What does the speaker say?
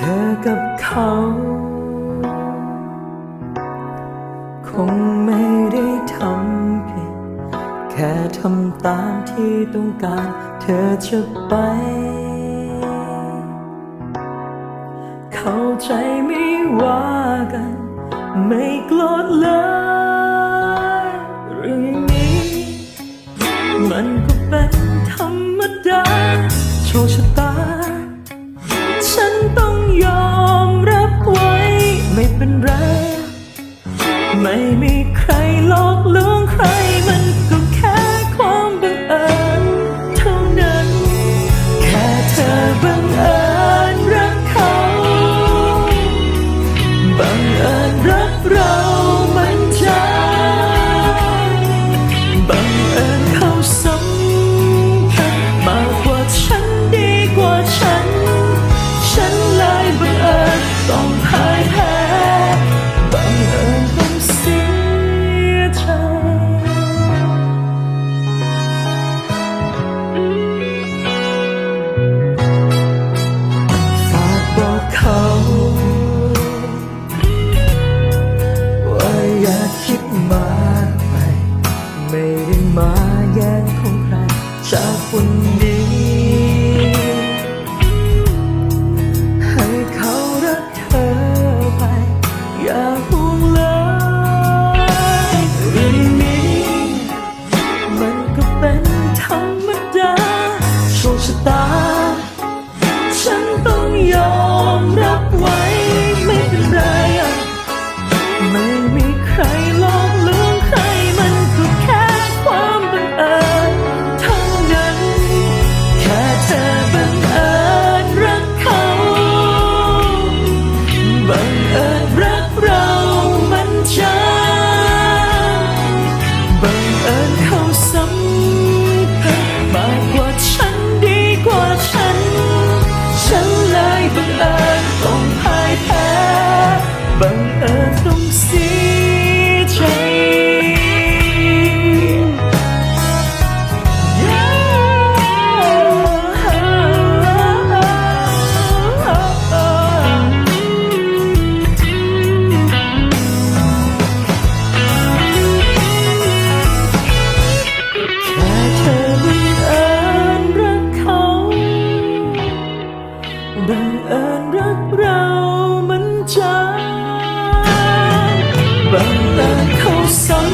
ธอกับเขา คงไม่ได้ทำผิด แค่ทำตามที่ต้องการ เธอจะไป เข้าใจไม่ว่ากัน ไม่โกรธเลยเรื่องอย่างนี้ มันก็เป็นธรรมดาโชคชะตา ป็นไร ไม่มีใคร มาแย่งของใครจากวันนี้ บังเอิญต้องพ่ายแพ้บังเอิญต้องเสีย ฉันบังเอิญเขาสัง